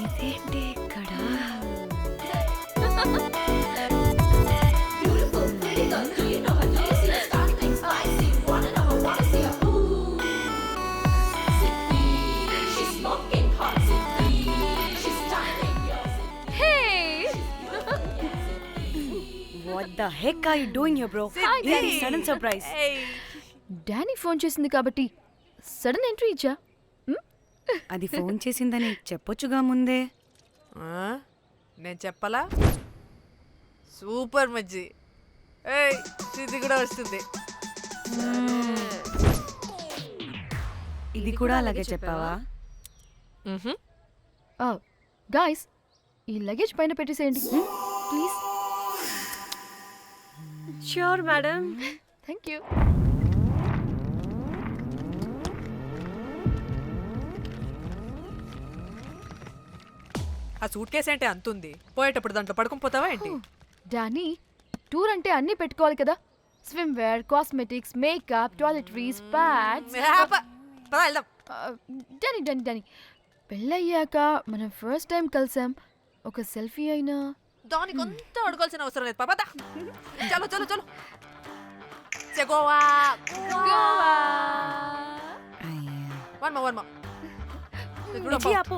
ఇదేంటి ఇక్కడ what the heck are you doing here bro Siddhi. Sudden surprise Danny phone చేసింది కాబట్టి sudden entry ఇచ్చా మ్? అది ఫోన్ చేసిందని చెప్పొచ్చుగా ముందే. ఆ? నేను చెప్పలా? సూపర్ మజ్జి. ఏయ్ సిద్ధి కూడా వస్తుంది. ఇది కూడా అలాగే చెప్పావా? మ్హూ. గాయస్ ఈ లగేజ్ పైన పెట్టేసేయండి. Please. Sure madam thank you. ఆ సూట్ కేసు అంటే అంతుంది? పోయేటప్పుడు దాంట్లో పడుకుని పోతావా ఏంటి? డానీ టూర్ అంటే అన్నీ పెట్టుకోవాలి కదా. Swimwear cosmetics makeup toiletries pads Danny Danny Danny. పెళ్ళయ్యాక మనం ఫస్ట్ టైం కలిసాం. ఒక సెల్ఫీ అయినా. దానికి అంత అడగాల్సిన అవసరం లేదు. పాపా చలో చలో చలో. చెగోవా. వన్మ వన్మ మిర్చి ఆపు.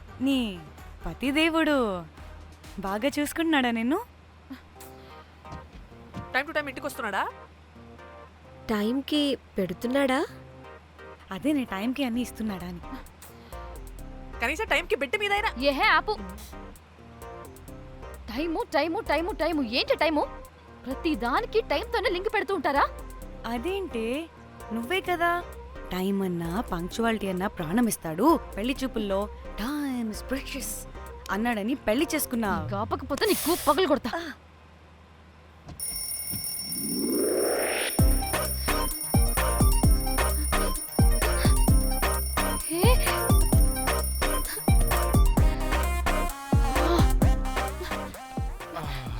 నీ పతిదేవుడు బాగా చూసుకుంటున్నాడా నిన్ను? టైం టు టైం ఇంటికి వస్తున్నాడా టైంకి పెడుతున్నాడా? అదే నీ టైంకి అన్నీ ఇస్తున్నాడా అని. కనీసం టైంకి బిడ్డ మీదైనా. ఏహే ఆపు. Time time time time. ఏంటి టైము? ప్రతి దానికి టైంతోనే లింక్ పెడుతూ ఉంటారా? అదేంటే నువ్వే కదా టైం అన్నా పంక్చువాలిటీ అన్నా ప్రాణం ఇస్తాడు పెళ్ళి చూపుల్లో టైమ్ ప్రెషస్ అన్నాడని పెళ్ళి చేసుకున్నా కాపకపోతే నీకు పగలు కొడతా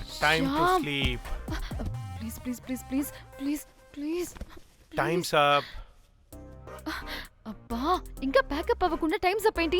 to Shyam. sleep. Please please please please please please Time's up. అబ్బా ఇంకా ప్యాకప్ అవ్వకుండా టైం అప్ ఏంటి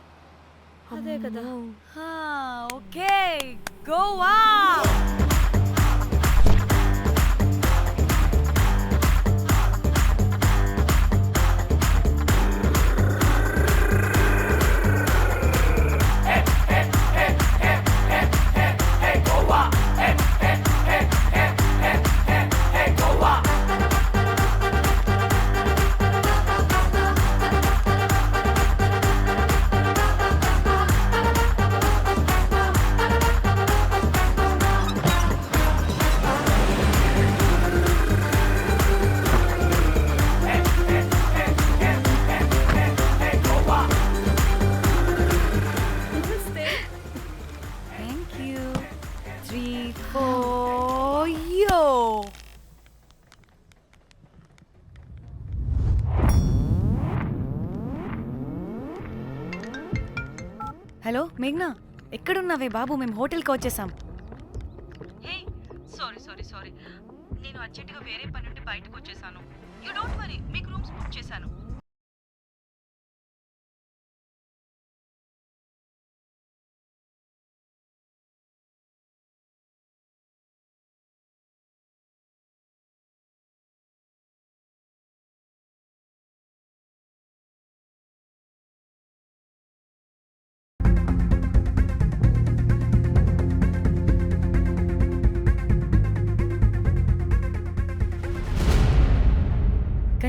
అదే కదా. ఓకే. గోవా హలో మేఘ్నా. ఎక్కడున్నావే బాబు? మేము హోటల్కి వచ్చేసాం. Sorry sorry sorry. నేను అర్జెంట్గా వేరే పని నుండి బయటకు వచ్చేసాను. యూ డోంట్ వరీ మీకు రూమ్స్ బుక్ చేశాను.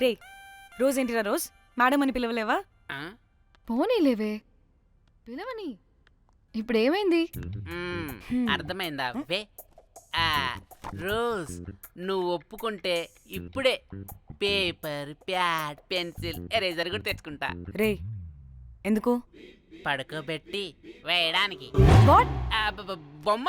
రే రోజ్ ఏంటిరా రోజ్? మేడం అని పిలవలేవా? పోనీలేవే పిలవని. ఇప్పుడు ఏమైంది అర్థమైందా? వే ఆ, రోజ్ నువ్వు ఒప్పుకుంటే ఇప్పుడే పేపర్ ప్యాడ్ పెన్సిల్ ఎరేజర్ కూడా తెచ్చుకుంటా. రే ఎందుకు? పడుకోబెట్టి వేయడానికి. బొమ్మ.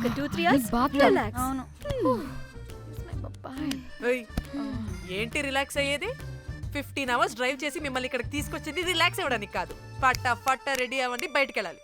ఒక టూ. Three hours. రిలాక్స్ అవును ఏయ్, ఏంటి రిలాక్స్ అయ్యేది? ఫిఫ్టీన్ అవర్స్ డ్రైవ్ చేసి మిమ్మల్ని ఇక్కడికి తీసుకొచ్చింది రిలాక్స్ అవ్వడానికి కాదు. పట్ట పట్ట రెడీ అవ్వండి బయటికి వెళ్ళాలి.